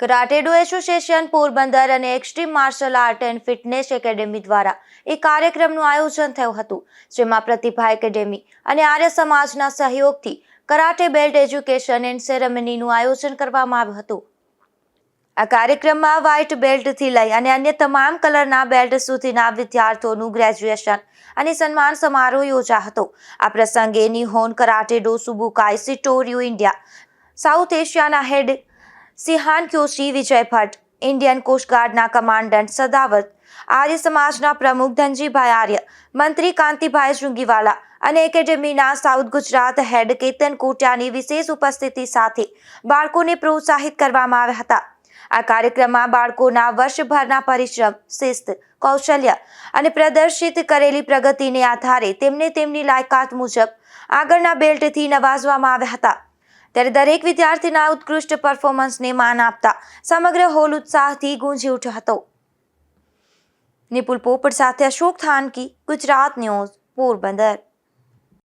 કરાટેડો association, Porbandar અને extreme martial art and fitness academy દ્વારા એક કાર્યક્રમનું આયોજન થયું હતું. જેમાં પ્રતિભા એકેડેમી અને આર્ય સમાજના સહયોગથી કરાટે બેલ્ટ એજ્યુકેશન એન્ડ સેરેમનીનું આયોજન કરવામાં આવ્યું હતું. આ કાર્યક્રમમાં વ્હાઇટ બેલ્ટથી લઈ અને અન્ય તમામ કલરના બેલ્ટ સુધીના વિદ્યાર્થીઓનું ગ્રેજ્યુએશન અને સન્માન સમારોહ યોજા હતો. આ પ્રસંગે નિહોન કરાટેડો સુબુકાઈ સિટોરિયો ઇન્ડિયા, સાઉથ એશિયાના head Shihan Kyoshi, Vijay Bhatt, Indian કોસ્ટગાર્ડના commandant Sadavat, Arya સમાજના પ્રમુખ ધનજીભાઈ આર્ય, મંત્રી કાંતિભાઈ શૃંગીવાલા અને એકેડેમીના સાઉથ ગુજરાત હેડ કેતન કોટિયાની વિશેષ ઉપસ્થિતિ સાથે બાળકોને પ્રોત્સાહિત કરવામાં આવ્યા હતા. આ કાર્યક્રમમાં બાળકોના વર્ષભરના પરિશ્રમ, શિસ્ત, કૌશલ્ય અને પ્રદર્શિત કરેલી પ્રગતિને આધારે તેમને તેમની લાયકાત મુજબ આગળના બેલ્ટથી નવાજવામાં આવ્યા હતા. ત્યારે દરેક વિદ્યાર્થીના ઉત્કૃષ્ટ પરફોર્મન્સને માન આપતા સમગ્ર હોલ ઉત્સાહથી ગુંજી ઉઠ્યો હતો. નિપુલ પોપટ સાથે અશોક થાનકી, ગુજરાત ન્યૂઝ, પોરબંદર.